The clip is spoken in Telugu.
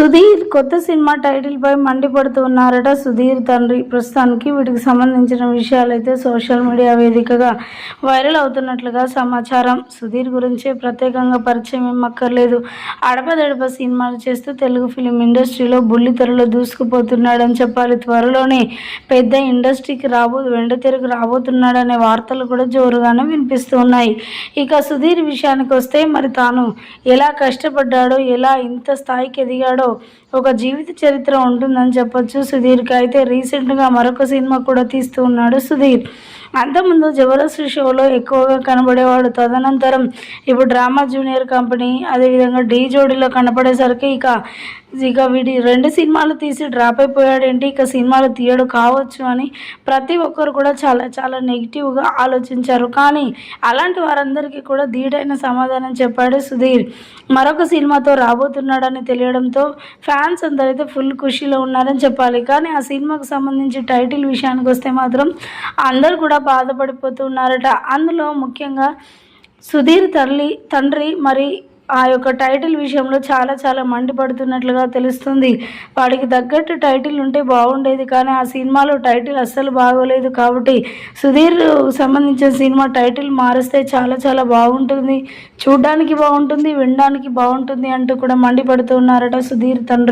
సుధీర్ కొత్త సినిమా టైటిల్పై మండిపడుతున్నారట. మండిపడుతూ ఉన్నారట సుధీర్ తండ్రి ప్రస్తుతానికి వీటికి సంబంధించిన విషయాలైతే సోషల్ మీడియా వేదికగా వైరల్ అవుతున్నట్లుగా సమాచారం. సుధీర్ గురించి ప్రత్యేకంగా పరిచయం ఏమక్కర్లేదు. అడపదడప సినిమాలు చేస్తూ తెలుగు ఫిలిం ఇండస్ట్రీలో బుల్లితెరలో దూసుకుపోతున్నాడని చెప్పాలి. త్వరలోనే పెద్ద ఇండస్ట్రీకి రాబో వెండతెరకు రాబోతున్నాడనే వార్తలు కూడా జోరుగానే వినిపిస్తూ ఉన్నాయి ఇక సుధీర్ విషయానికి వస్తే మరి తాను ఎలా కష్టపడ్డాడో ఎలా ఇంత స్థాయికి ఎదిగాడో ఒక జీవిత చరిత్ర ఉంటుందని చెప్పొచ్చు. సుధీర్కి అయితే రీసెంట్గా మరొక సినిమా కూడా తీస్తూ ఉన్నాడు సుధీర్. అంతకుముందు జబర్దస్త్ షోలో ఎక్కువగా కనబడేవాడు తదనంతరం ఇప్పుడు డ్రామా జూనియర్ కంపెనీ అదేవిధంగా డీ జోడీలో కనపడేసరికి ఇక ఇక వీడి రెండు సినిమాలు తీసి డ్రాప్ అయిపోయాడేంటి? ఇక సినిమాలు తీయడు కావచ్చు అని ప్రతి ఒక్కరు కూడా చాలా చాలా నెగిటివ్గా ఆలోచించారు. కానీ అలాంటి వారందరికీ కూడా ధీటైన సమాధానం చెప్పాడు సుధీర్. మరొక సినిమాతో రాబోతున్నాడని తెలియడంతో ఫ్యాన్స్ అందరైతే ఫుల్ ఖుషీలో ఉన్నారని చెప్పాలి. కానీ ఆ సినిమాకు సంబంధించి టైటిల్ విషయానికి వస్తే మాత్రం అందరు కూడా బాధపడిపోతున్నారట అందులో ముఖ్యంగా సుధీర్ తల్లి తండ్రి మరి ఆ యొక్క టైటిల్ విషయంలో చాలా చాలా మండిపడుతున్నట్లుగా తెలుస్తుంది. వాడికి తగ్గట్టు టైటిల్ ఉంటే బాగుండేది కానీ ఆ సినిమాలో టైటిల్ అస్సలు బాగోలేదు కాబట్టి సుధీర్ సంబంధించిన సినిమా టైటిల్ మారిస్తే చాలా చాలా బాగుంటుంది. చూడ్డానికి బాగుంటుంది వినడానికి బాగుంటుంది అంటూ కూడా మండిపడుతున్నారట సుధీర్ తండ్రి.